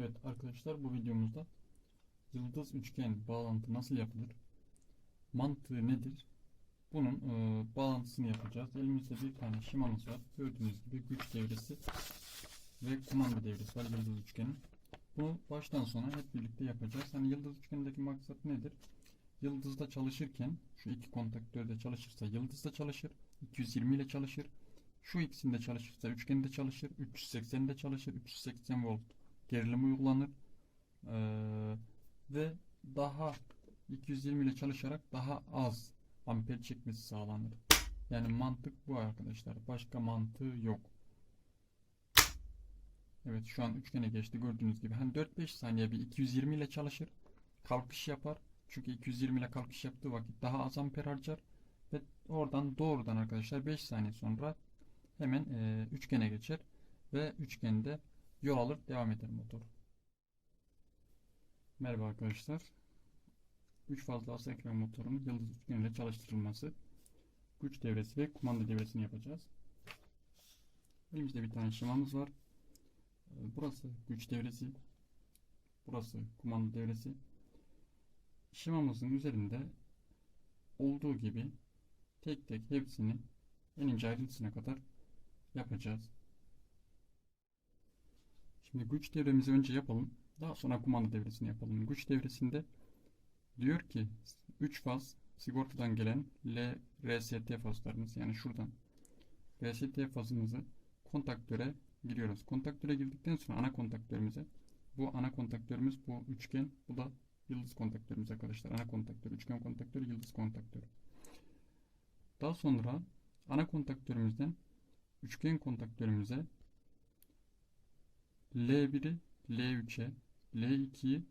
Evet arkadaşlar bu videomuzda yıldız üçgen bağlantı nasıl yapılır? Mantığı nedir? Bunun e, bağlantısını yapacağız. Elimizde bir tane şemanız var. Gördüğünüz gibi güç devresi ve kumanda devresi var yıldız üçgenin. Bunu baştan sona hep birlikte yapacağız. Hani yıldız üçgenindeki maksat nedir? Yıldızda çalışırken şu iki kontaktörde çalışırsa yıldızda çalışır. 220 ile çalışır. Şu ikisinde çalışırsa üçgende çalışır. 380'de çalışır. 380 volt gerilim uygulanır. Ee, ve daha 220 ile çalışarak daha az amper çekmesi sağlanır. Yani mantık bu arkadaşlar. Başka mantığı yok. Evet şu an üçgene geçti gördüğünüz gibi. Hani 4-5 saniye bir 220 ile çalışır. Kalkış yapar. Çünkü 220 ile kalkış yaptığı vakit daha az amper harcar. Ve oradan doğrudan arkadaşlar 5 saniye sonra hemen e, üçgene geçer. Ve üçgende yol alır devam eder motor. Merhaba arkadaşlar. 3 fazla asa ekran motorunun yıldız üçgen ile çalıştırılması. Güç devresi ve kumanda devresini yapacağız. Elimizde bir tane şemamız var. Ee, Burası güç devresi. Burası kumanda devresi. Şemamızın üzerinde olduğu gibi tek tek hepsini en ince ayrıntısına kadar yapacağız. Şimdi güç devremizi önce yapalım. Daha sonra kumanda devresini yapalım. Güç devresinde diyor ki 3 faz sigortadan gelen L, RST fazlarımız yani şuradan RST fazımızı kontaktöre giriyoruz. Kontaktöre girdikten sonra ana kontaktörümüze bu ana kontaktörümüz bu üçgen bu da yıldız kontaktörümüz arkadaşlar. Ana kontaktör, üçgen kontaktör, yıldız kontaktör. Daha sonra ana kontaktörümüzden üçgen kontaktörümüze L1'i L3'e, L2'yi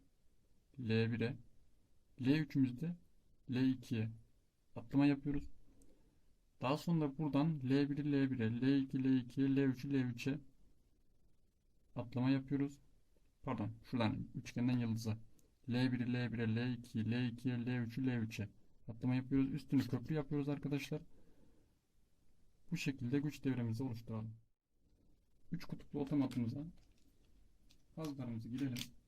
L1'e, L3'ümüzde L2'ye atlama yapıyoruz. Daha sonra buradan L1'i L1'e, L2 L2'ye, L3'ü L3'e atlama yapıyoruz. Pardon, şuradan üçgenden yıldıza. L1'i L1'e, L2'yi, L2'ye, L3'ü L3'e atlama yapıyoruz. Üstünü köprü yapıyoruz arkadaşlar. Bu şekilde güç devremizi oluşturalım. 3 kutuplu otomatımıza fazlarımızı girelim.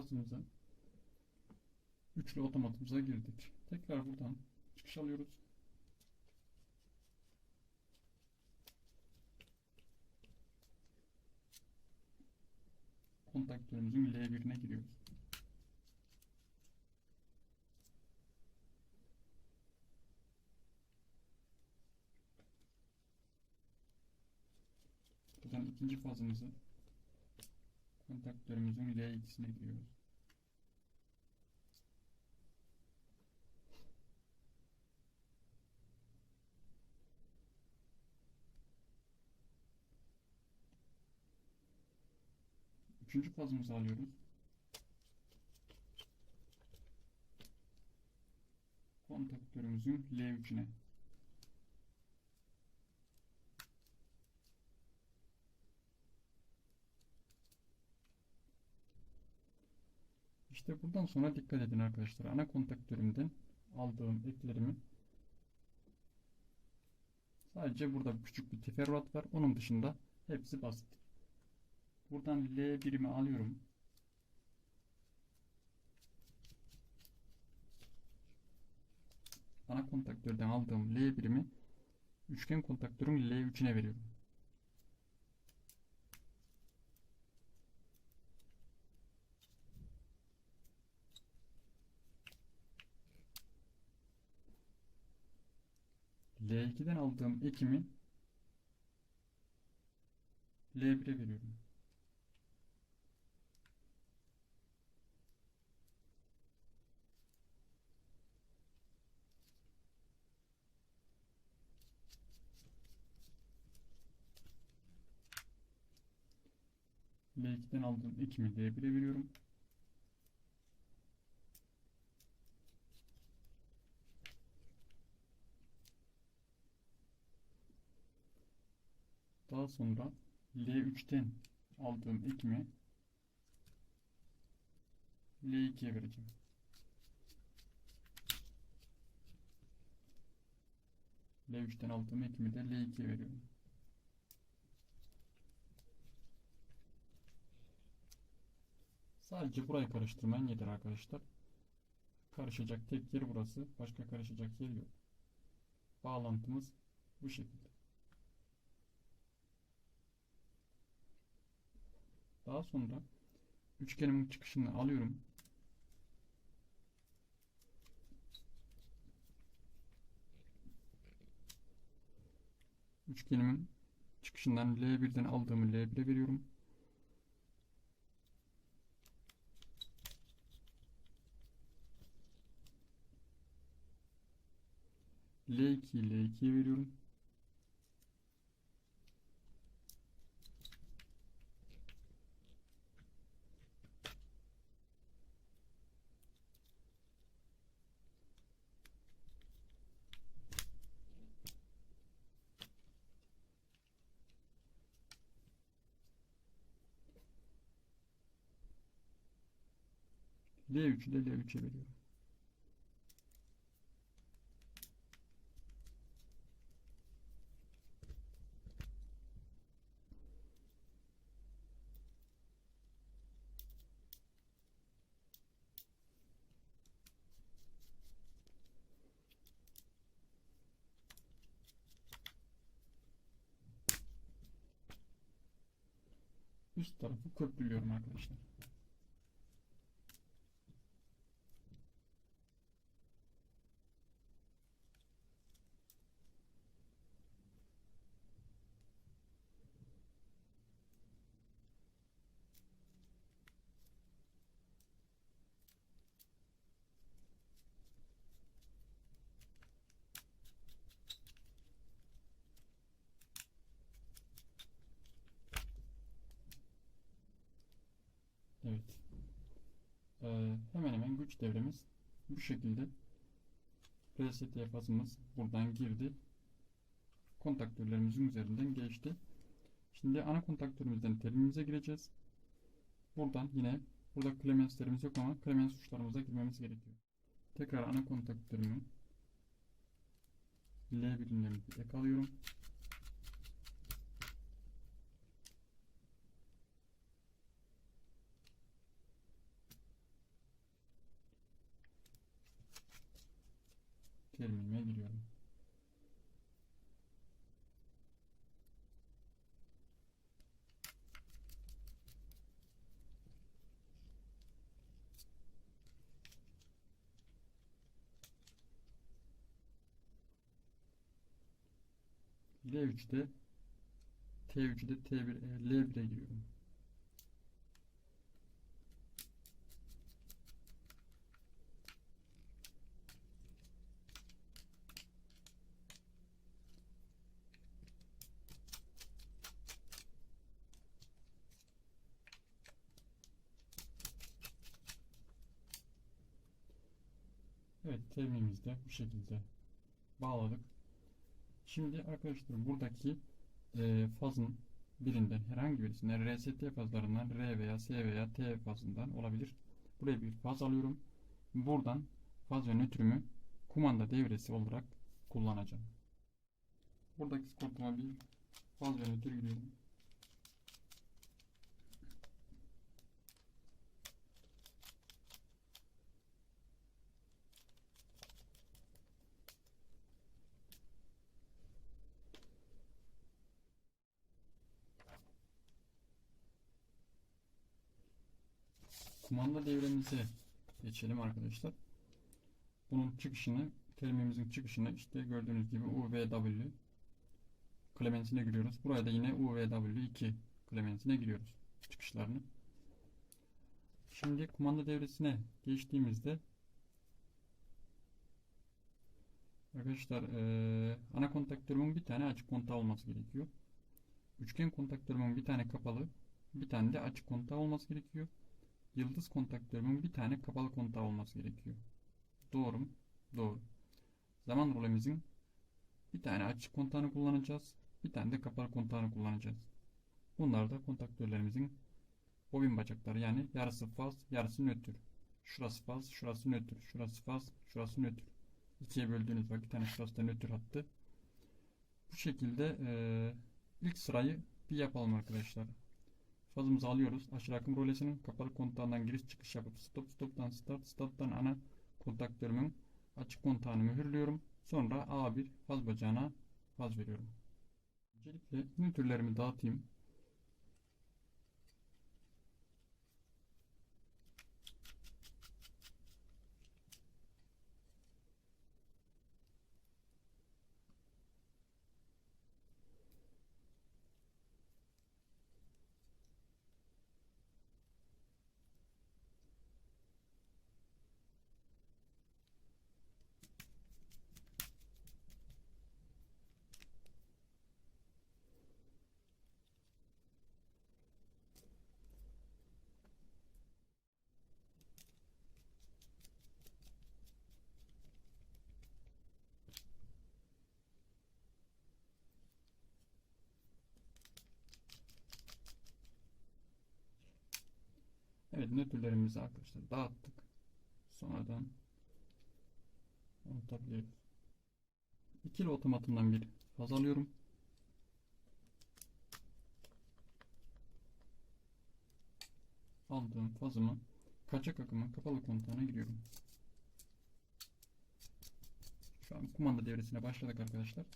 Fazımıza üçlü otomatımıza girdik. Tekrar buradan çıkış alıyoruz. Kontaktörümüzün L1'ine giriyoruz. Buradan ikinci fazımızı kontaktörümüzün L2'sine giriyoruz. Üçüncü fazımızı alıyoruz. Kontaktörümüzün L3'üne. İşte buradan sonra dikkat edin arkadaşlar. Ana kontaktörümden aldığım eklerimi sadece burada küçük bir teferruat var. Onun dışında hepsi basit. Buradan L birimi alıyorum. Ana kontaktörden aldığım L birimi üçgen kontaktörün L3'üne veriyorum. L2'den aldığım ekimi L1'e veriyorum. L2'den aldığım ekimi L1'e veriyorum. Sonra L3'ten aldığım ekimi L2'ye vereceğim. L3'ten aldığım ekimi de L2'ye veriyorum. Sadece burayı karıştırman yeter arkadaşlar. Karışacak tek yer burası. Başka karışacak yer yok. Bağlantımız bu şekilde. Daha sonra üçgenimin çıkışını alıyorum. Üçgenimin çıkışından L1'den aldığımı L1'e veriyorum. L2 L2'ye veriyorum. L3'ü de L3'e veriyorum. Üst tarafı köprülüyorum arkadaşlar. Evet. Ee, devremiz bu şekilde. RST fazımız buradan girdi. Kontaktörlerimizin üzerinden geçti. Şimdi ana kontaktörümüzden terimimize gireceğiz. Buradan yine burada Clemens'lerimiz yok ama Clemens uçlarımıza girmemiz gerekiyor. Tekrar ana kontaktörümü L birimlerini ek alıyorum. Terimime giriyorum. L3'de T3'de T1 e, L1'e giriyorum. Evet terimimizi de bu şekilde bağladık. Şimdi arkadaşlar buradaki e, fazın birinden herhangi birisinden RST fazlarından R veya S veya T fazından olabilir. Buraya bir faz alıyorum. Buradan faz ve nötrümü kumanda devresi olarak kullanacağım. Buradaki skortuma bir faz ve nötr giriyorum. Kumanda devremize geçelim arkadaşlar. Bunun çıkışını, terimimizin çıkışını işte gördüğünüz gibi UVW Clements'ine giriyoruz. Buraya da yine UVW2 Clements'ine giriyoruz çıkışlarını. Şimdi kumanda devresine geçtiğimizde Arkadaşlar ee, ana kontaktörümün bir tane açık kontağı olması gerekiyor. Üçgen kontaktörümün bir tane kapalı, bir tane de açık kontağı olması gerekiyor. Yıldız kontaktörümün bir tane kapalı kontağı olması gerekiyor. Doğru mu? Doğru. Zaman rolemizin bir tane açık kontağını kullanacağız. Bir tane de kapalı kontağını kullanacağız. Bunlar da kontaktörlerimizin bobin bacakları yani yarısı faz, yarısı nötr. Şurası faz, şurası nötr. Şurası faz, şurası nötr. İkiye böldüğünüz vakit hani şurası da nötr hattı. Bu şekilde eee, ilk sırayı bir yapalım arkadaşlar. Fazımızı alıyoruz. Aşırı akım rolesinin kapalı kontağından giriş çıkış yapıp stop stop'tan start start'tan ana kontaktörümün açık kontağını mühürlüyorum. Sonra A1 faz bacağına faz veriyorum. Öncelikle nötrlerimi dağıtayım. Evet nötrlerimizi arkadaşlar dağıttık. Sonradan unutabiliyoruz. İkili otomatından bir faz alıyorum. Aldığım fazımı kaçak akımın kapalı kontağına giriyorum. Şu an kumanda devresine başladık arkadaşlar.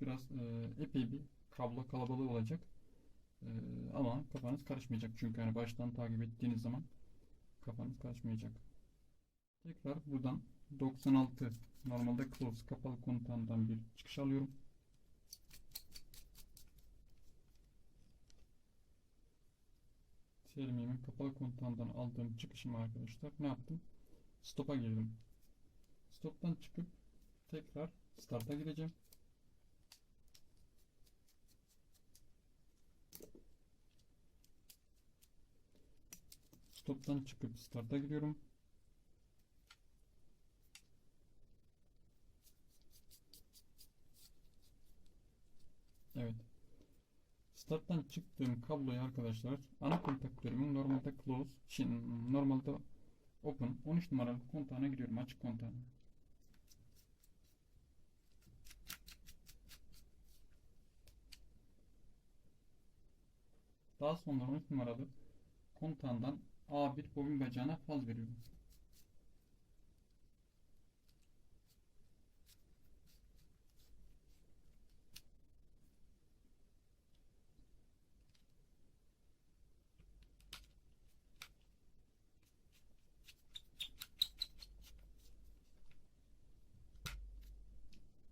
Biraz e, epey bir kablo kalabalığı olacak. Ee, ama kafanız karışmayacak çünkü hani baştan takip ettiğiniz zaman kafanız karışmayacak. Tekrar buradan 96 normalde close kapalı kontağından bir çıkış alıyorum. Serimimin kapalı kontağından aldığım çıkışımı arkadaşlar ne yaptım? Stop'a girdim. Stop'tan çıkıp tekrar start'a gireceğim. Stop'tan çıkıp start'a giriyorum. Evet. Start'tan çıktığım kabloyu arkadaşlar ana kontaktörümün normalde close, şey, normalde open 13 numaralı kontağına giriyorum açık kontağına. Daha sonra 13 numaralı kontağından A1 bobin bacağına faz veriyorum.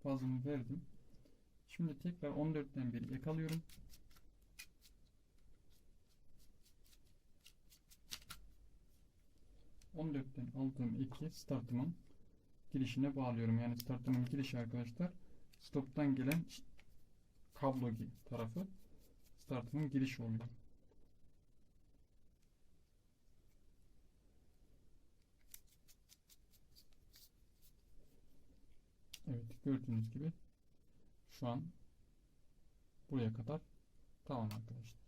Fazımı verdim. Şimdi tekrar 14'ten bir ek ...14'ten aldığım eki startımın girişine bağlıyorum. Yani startımın girişi arkadaşlar... ...stop'tan gelen kablo tarafı... ...startımın girişi oluyor. Evet gördüğünüz gibi... ...şu an... ...buraya kadar... ...tamam arkadaşlar.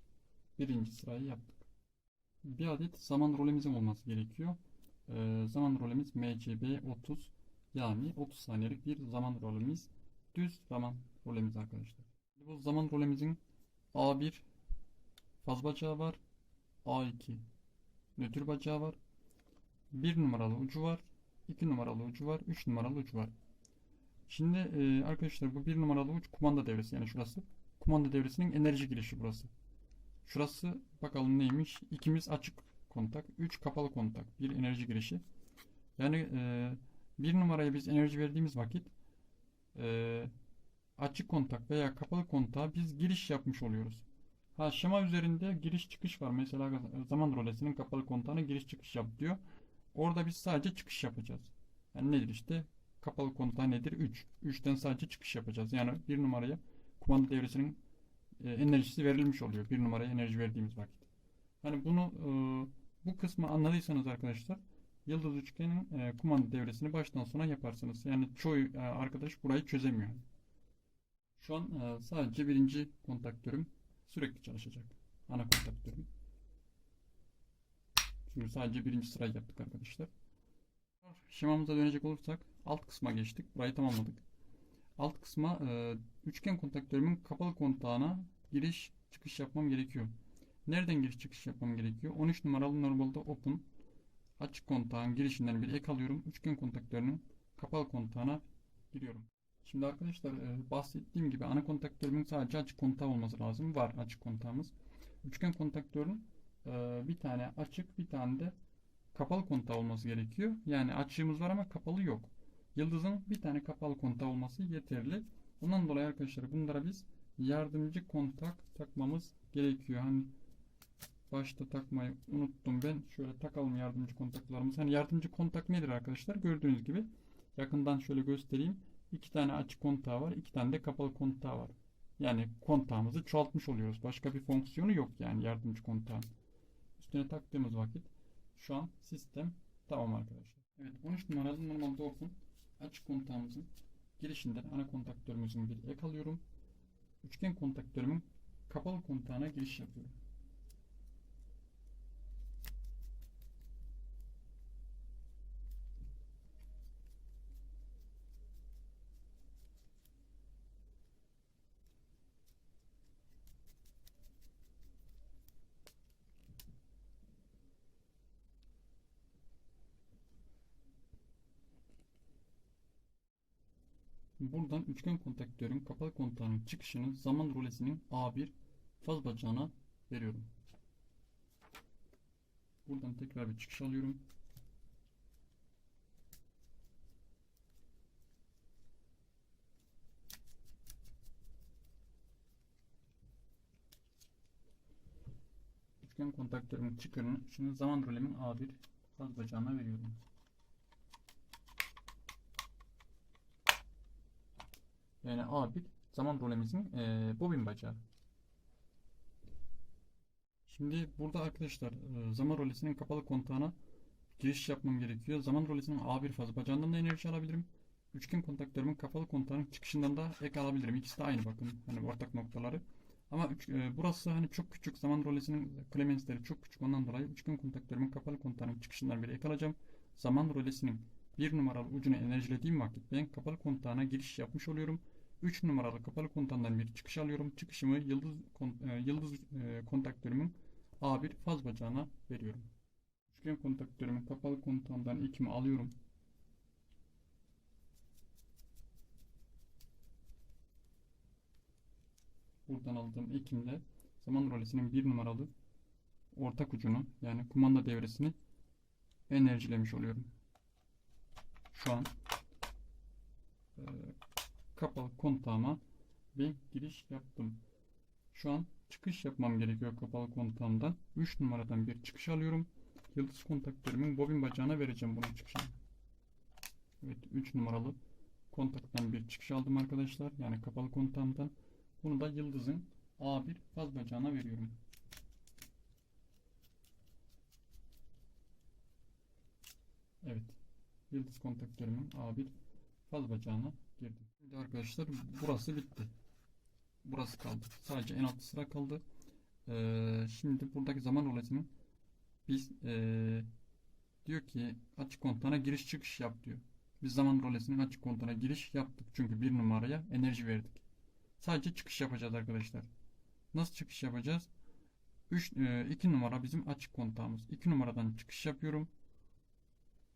Birinci sırayı yaptık. Bir adet zaman rolemizin olması gerekiyor. Ee, zaman rolemiz MCB 30 yani 30 saniyelik bir zaman rolemiz düz zaman rolemiz arkadaşlar. Bu zaman rolemizin A1 faz bacağı var. A2 nötr bacağı var. 1 numaralı ucu var. 2 numaralı ucu var. 3 numaralı ucu var. Şimdi e, arkadaşlar bu 1 numaralı uç kumanda devresi yani şurası. Kumanda devresinin enerji girişi burası. Şurası bakalım neymiş? İkimiz açık kontak, 3 kapalı kontak, bir enerji girişi. Yani e, bir numaraya biz enerji verdiğimiz vakit e, açık kontak veya kapalı kontağa biz giriş yapmış oluyoruz. Ha şema üzerinde giriş çıkış var. Mesela zaman rolesinin kapalı kontağına giriş çıkış yap diyor. Orada biz sadece çıkış yapacağız. Yani nedir işte? Kapalı kontağı nedir? 3. 3'ten sadece çıkış yapacağız. Yani bir numaraya kumanda devresinin e, enerjisi verilmiş oluyor. Bir numaraya enerji verdiğimiz vakit. Hani bunu e, bu kısmı anladıysanız arkadaşlar yıldız üçgenin e, kumanda devresini baştan sona yaparsınız. Yani çoğu e, arkadaş burayı çözemiyor. Şu an e, sadece birinci kontaktörüm sürekli çalışacak. Ana kontaktörüm. Çünkü sadece birinci sırayı yaptık arkadaşlar. Şemamıza dönecek olursak alt kısma geçtik. Burayı tamamladık. Alt kısma e, üçgen kontaktörümün kapalı kontağına giriş çıkış yapmam gerekiyor. Nereden giriş çıkış yapmam gerekiyor? 13 numaralı normalde open açık kontağın girişinden bir ek alıyorum. Üçgen kontaktörünün kapalı kontağına giriyorum. Şimdi arkadaşlar e, bahsettiğim gibi ana kontaktörümün sadece açık kontağı olması lazım. Var açık kontağımız. Üçgen kontaktörün e, bir tane açık bir tane de kapalı kontağı olması gerekiyor. Yani açığımız var ama kapalı yok. Yıldızın bir tane kapalı kontağı olması yeterli. Ondan dolayı arkadaşlar bunlara biz yardımcı kontak takmamız gerekiyor. Hani başta takmayı unuttum ben. Şöyle takalım yardımcı kontaklarımızı. Hani yardımcı kontak nedir arkadaşlar? Gördüğünüz gibi yakından şöyle göstereyim. İki tane açık kontağı var. iki tane de kapalı kontağı var. Yani kontağımızı çoğaltmış oluyoruz. Başka bir fonksiyonu yok yani yardımcı kontağın. Üstüne taktığımız vakit şu an sistem tamam arkadaşlar. Evet 13 numaralı normalde open açık kontağımızın girişinden ana kontaktörümüzün bir ek alıyorum. Üçgen kontaktörümün kapalı kontağına giriş yapıyorum. Buradan üçgen kontaktörün kapalı kontağının çıkışını zaman rulesinin A1 faz bacağına veriyorum. Buradan tekrar bir çıkış alıyorum. Üçgen kontaktörümün çıkarını şimdi zaman rolemin A1 faz bacağına veriyorum. Yani A1 zaman rolemizin e, bobin bacağı. Şimdi burada arkadaşlar e, zaman rolesinin kapalı kontağına giriş yapmam gerekiyor. Zaman rolesinin A1 fazı bacağından da enerji alabilirim. Üçgen kontaktörümün kapalı kontağının çıkışından da ek alabilirim. İkisi de aynı bakın. Hani ortak noktaları. Ama üç, e, burası hani çok küçük. Zaman rolesinin klemensleri çok küçük. Ondan dolayı üçgen kontaktörümün kapalı kontağının çıkışından bir ek alacağım. Zaman rolesinin bir numaralı ucunu enerjilediğim vakit ben kapalı kontağına giriş yapmış oluyorum. 3 numaralı kapalı kontağından bir çıkış alıyorum. Çıkışımı yıldız e, yıldız e, kontaktörümün A1 faz bacağına veriyorum. Üçgen kontaktörümün kapalı kontağından ilkimi alıyorum. Buradan aldığım ilkimle zaman rolesinin bir numaralı ortak ucunu yani kumanda devresini enerjilemiş oluyorum. Şu an e, kapalı kontağıma bir giriş yaptım. Şu an çıkış yapmam gerekiyor kapalı kontağımdan. 3 numaradan bir çıkış alıyorum. Yıldız kontaktörümün bobin bacağına vereceğim bunun çıkışını. Evet 3 numaralı kontaktan bir çıkış aldım arkadaşlar. Yani kapalı kontağımdan. Bunu da yıldızın A1 faz bacağına veriyorum. Evet. Yıldız kontaktörümün A1 faz bacağına girdim. Şimdi arkadaşlar burası bitti. Burası kaldı. Sadece en alt sıra kaldı. Ee, şimdi buradaki zaman roletinin biz ee, diyor ki açık kontağına giriş çıkış yap diyor. Biz zaman rolesinin açık kontağına giriş yaptık. Çünkü bir numaraya enerji verdik. Sadece çıkış yapacağız arkadaşlar. Nasıl çıkış yapacağız? 3 2 numara bizim açık kontağımız. 2 numaradan çıkış yapıyorum.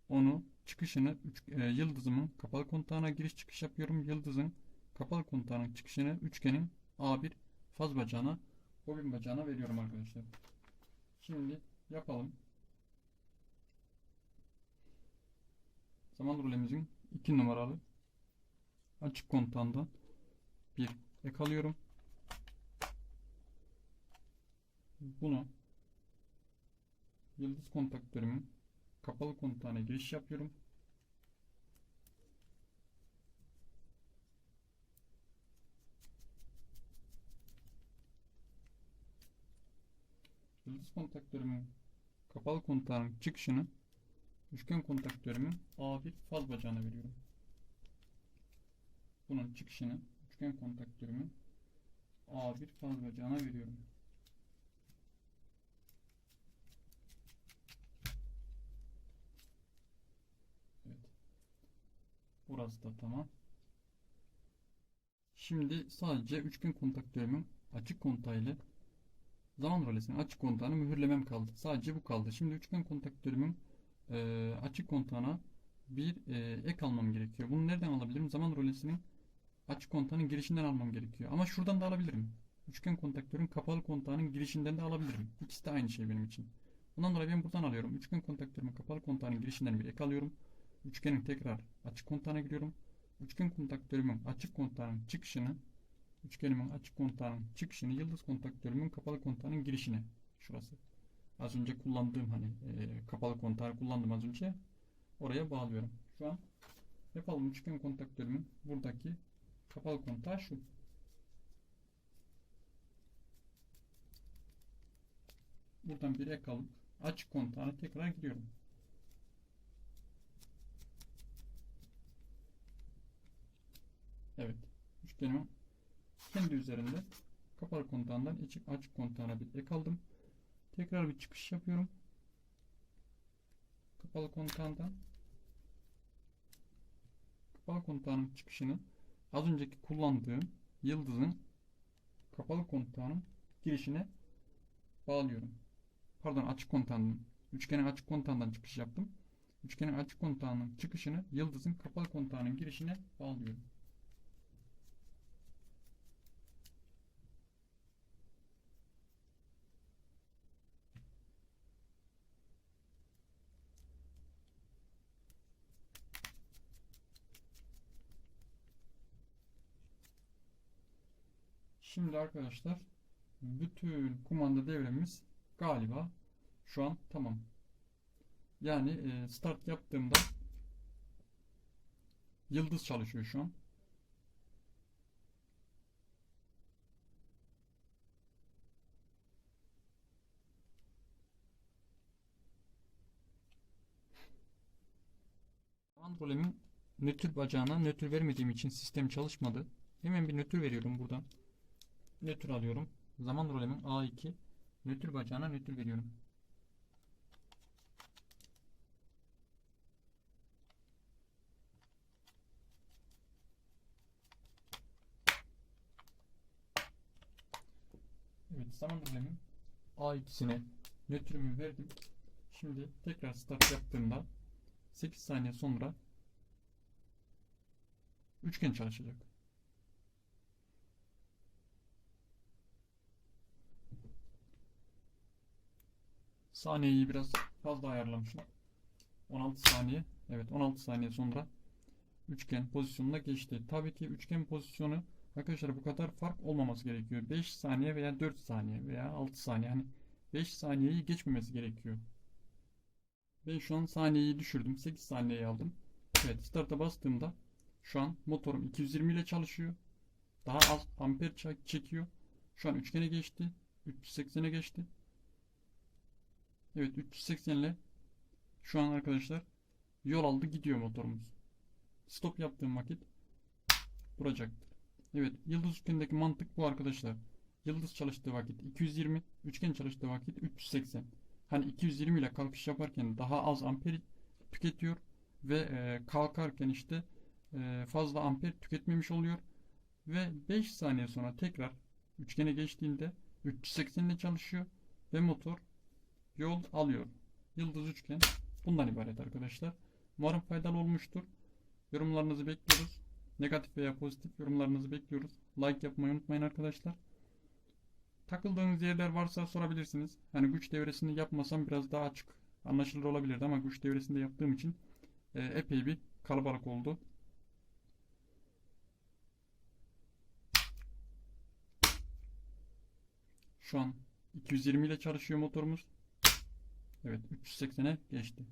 Onu çıkışını e, yıldızımın kapalı kontağına giriş çıkış yapıyorum. Yıldızın kapalı kontağının çıkışını üçgenin A1 faz bacağına bobin bacağına veriyorum arkadaşlar. Şimdi yapalım. Zaman rulemizin 2 numaralı açık kontağından bir ek alıyorum. Bunu yıldız kontaktörümün kapalı kontağına giriş yapıyorum. Yıldız kontaktörümün kapalı kontağının çıkışını üçgen kontaktörümün A1 faz bacağına veriyorum. Bunun çıkışını üçgen kontaktörümü A1 faz bacağına veriyorum. Evet. Burası tamam. Şimdi sadece üçgen kontaktörümün açık kontağıyla zaman rölesinin açık kontağını mühürlemem kaldı. Sadece bu kaldı. Şimdi üçgen kontaktörümün e, açık kontağına bir e, ek almam gerekiyor. Bunu nereden alabilirim? Zaman rölesinin açık kontağının girişinden almam gerekiyor. Ama şuradan da alabilirim. Üçgen kontaktörün kapalı kontağının girişinden de alabilirim. İkisi de aynı şey benim için. Bundan dolayı ben buradan alıyorum. Üçgen kontaktörümün kapalı kontağının girişinden bir ek alıyorum. Üçgenin tekrar açık kontağına giriyorum. Üçgen kontaktörümün açık kontağının çıkışını üçgenimin açık kontağının çıkışını yıldız kontaktörümün kapalı kontağının girişine şurası. Az önce kullandığım hani e, kapalı kontağı kullandım az önce. Oraya bağlıyorum. Şu an yapalım üçgen kontaktörümün buradaki kapalı kontağı şu. Buradan bir ek alıp açık kontağına tekrar giriyorum. Evet. Üçgenimin kendi üzerinde kapalı kontağından açık, açık kontağına bir ek aldım. Tekrar bir çıkış yapıyorum. Kapalı kontağından kapalı kontağının çıkışını az önceki kullandığım yıldızın kapalı kontağının girişine bağlıyorum. Pardon açık kontağından üçgenin açık kontağından çıkış yaptım. Üçgenin açık kontağının çıkışını yıldızın kapalı kontağının girişine bağlıyorum. Şimdi arkadaşlar bütün kumanda devremiz galiba şu an tamam. Yani e, start yaptığımda yıldız çalışıyor şu an. Androlem'in nötr bacağına nötr vermediğim için sistem çalışmadı. Hemen bir nötr veriyorum buradan. Nötr alıyorum. Zaman rolemin A2 nötr bacağına nötr veriyorum. Evet zaman rolemin A2'sine nötrümü verdim. Şimdi tekrar start yaptığımda 8 saniye sonra üçgen çalışacak. Saniyeyi biraz fazla ayarlamışım. 16 saniye. Evet 16 saniye sonra üçgen pozisyonuna geçti. Tabii ki üçgen pozisyonu arkadaşlar bu kadar fark olmaması gerekiyor. 5 saniye veya 4 saniye veya 6 saniye. Hani 5 saniyeyi geçmemesi gerekiyor. Ben şu an saniyeyi düşürdüm. 8 saniyeyi aldım. Evet start'a bastığımda şu an motorum 220 ile çalışıyor. Daha az amper çekiyor. Şu an üçgene geçti. 380'e geçti. Evet 380 ile şu an arkadaşlar yol aldı gidiyor motorumuz. Stop yaptığım vakit duracaktır. Evet yıldız üçgenindeki mantık bu arkadaşlar. Yıldız çalıştığı vakit 220, üçgen çalıştığı vakit 380. Hani 220 ile kalkış yaparken daha az amper tüketiyor ve e, kalkarken işte e, fazla amper tüketmemiş oluyor ve 5 saniye sonra tekrar üçgene geçtiğinde 380 ile çalışıyor ve motor yol alıyor. Yıldız üçgen bundan ibaret arkadaşlar. Umarım faydalı olmuştur. Yorumlarınızı bekliyoruz. Negatif veya pozitif yorumlarınızı bekliyoruz. Like yapmayı unutmayın arkadaşlar. Takıldığınız yerler varsa sorabilirsiniz. Hani güç devresini yapmasam biraz daha açık anlaşılır olabilirdi ama güç devresinde yaptığım için e, epey bir kalabalık oldu. Şu an 220 ile çalışıyor motorumuz. Evet 380'e geçti.